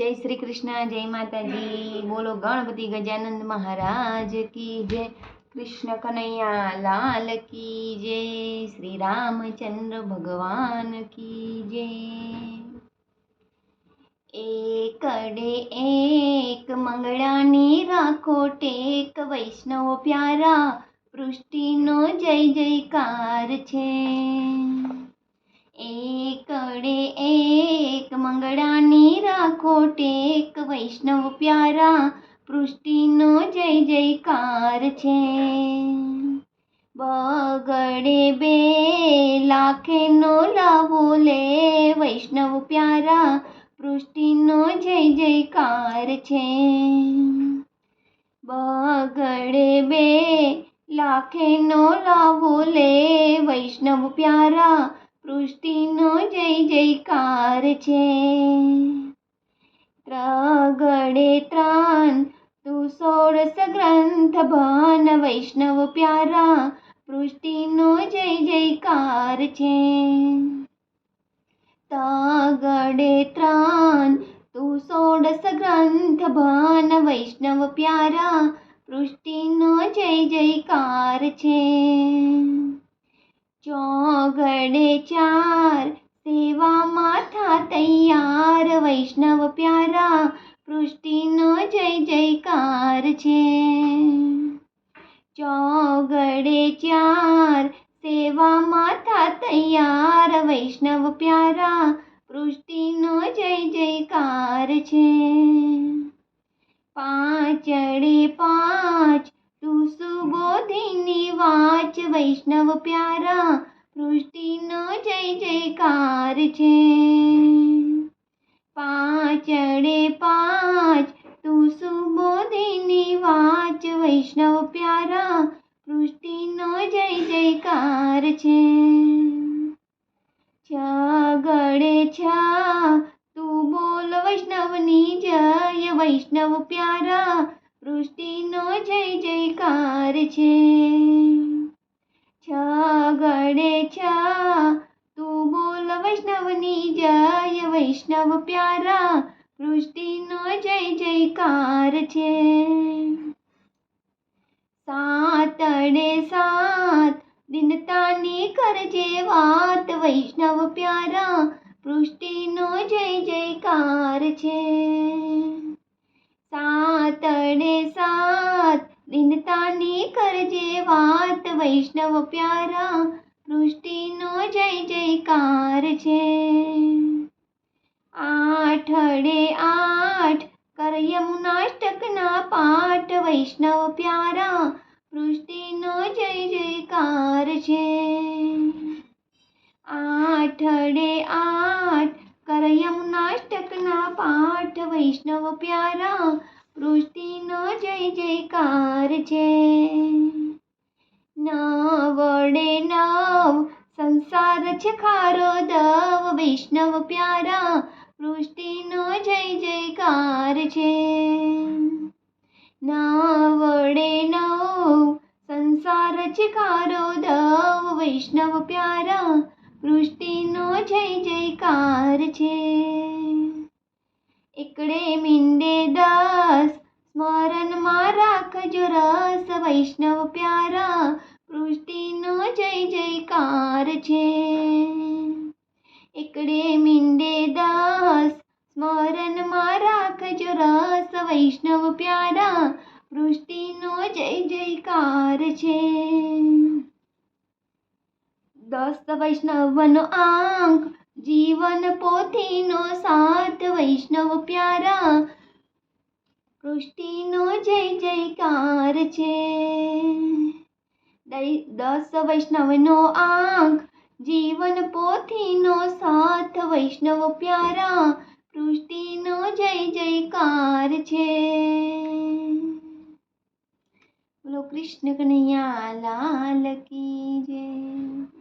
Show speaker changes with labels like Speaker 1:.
Speaker 1: જય શ્રી કૃષ્ણ, જય માતાજી. બોલો ગણપતિ ગજાનંદ મહારાજ કી જય. કૃષ્ણ કનૈયા લાલ કી જય. શ્રી રામચંદ્ર ભગવાન કી જય. એકડે એક મંગળાની રાખો ટેક. વૈષ્ણવ પ્યારા, પૃષ્ટિનો જય જયકાર છે. એકડે એક મંગળાની એક વૈષ્ણવ પ્યારા, પૃષ્ટિનો જય જયકાર છે. બગડે બે લાખેનો લાવો લે વૈષ્ણવ પ્યારા, પૃષ્ટિનો જય જયકાર છે. બગડે બે લાખેનો લાવો લે વૈષ્ણવ પ્યારા, પૃષ્ટિનો જય જયકાર છે. ત્રગડે ત્રાન તું સોળસ ગ્રંથ ભાન વૈષ્ણવ પ્યારા પૃષ્ટિનો જય જયકાર છે તાગડે ત્રાન તું સોળસ ગ્રંથ ભાન વૈષ્ણવ પ્યારા પૃષ્ટિનો જય જયકાર છે ચોગડે ચાર સેવામાં થા તૈયાર વૈષ્ણવ પ્યારા પૃષ્ટિનો જય જયકાર છે. ચોગડે ચાર સેવામાં થા તૈયાર વૈષ્ણવ પ્યારા પૃષ્ટિનો જય જયકાર છે. પાંચડે પાંચ તું સુબોધિની વાચ વૈષ્ણવ પ્યારા પૃષ્ટિનો જય જયકાર છે. પાંચડે પાંચ, તું સુબોધિની વાચ, વૈષ્ણવ પ્યારા, પૃષ્ટિનો જય જયકાર છે. છ ગળે છ, તું બોલ વૈષ્ણવની જય, વૈષ્ણવ પ્યારા, પૃષ્ટિનો જય જયકાર છે. છ ગળે બોલ વૈષ્ણવની જય, વૈષ્ણવ પ્યારા પૃષ્ટિનો જય, જયકાર છે. સાતડે સાત, દિનતાની કરજે વાત, વૈષ્ણવ પ્યારા, વૃષ્ટિનો જય, જયકાર છે. સાતડે સાત, દિનતાની કરજે વાત, વૈષ્ણવ પ્યારા પૃષ્ટિનો જય છે. છે આઠડે આઠ કર યમુનાષ્ટકના પાઠ. વૈષ્ણવ પ્યારા પૃષ્ટિનો જય જયકાર છે. આઠડે આઠ કર યમુનાષ્ટકના પાઠ. વૈષ્ણવ પ્યારા પૃષ્ટિનો જય જયકાર છે. સંસાર છે ખારો દવ, વૈષ્ણવ પ્યારા પૃષ્ટિનો જય જયકાર છે. ના વડે નવ, સંસાર છે ખારો દવ, વૈષ્ણવ પ્યારા પૃષ્ટિનો જય જયકાર છે. એકડે મીંડે દસ, સ્મરણમાં રાખજો રસ, વૈષ્ણવ પ્યારા પૃષ્ટિનો જય જયકાર છે. એકડે મીંડે દસ સ્મરણમાં રાખજો રસ વૈષ્ણવ પ્યારા સૃષ્ટિનો જય જયકાર છે. દસ વૈષ્ણવનો આંક જીવન પોથીનો સાથ, વૈષ્ણવ પ્યારા સૃષ્ટિનો જય જયકાર છે. દસ વૈષ્ણવનો આંખ જીવન પોથીનો સાથ, વૈષ્ણવ પ્યારા, પૃષ્ટિનો જય જયકાર છે. બોલો કૃષ્ણ કનૈયા, લાલ કી જય.